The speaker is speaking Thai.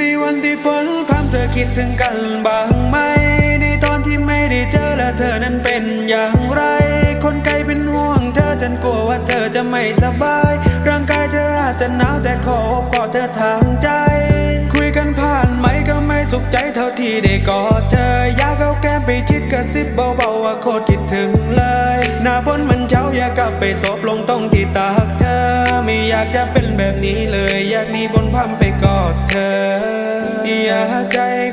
ในวันที่ฝนพรำเธอคิดถึงกันบ้างไหม ในตอนที่ไม่ได้เจอและเธอนั้นเป็นอย่างไร คนไกลเป็นห่วงเธอฉันกลัวว่าเธอจะไม่สบาย ร่างกายเธออาจจะหนาวแต่ขออบกอดเธอทางใจ คุยกันผ่านไหมก็ไม่สุขใจเท่าที่ได้กอดเธอ อยากเอาแก้มไปชิดกระซิบเบาๆว่าโคตรคิดถึงเลย หน้าฝนมันเช้าอยากกลับไปซบลงตรงที่ตากเธอ ไม่อยากจะเป็นแบบนี้เลย อยากหนีฝนพรำไปกอดเธอ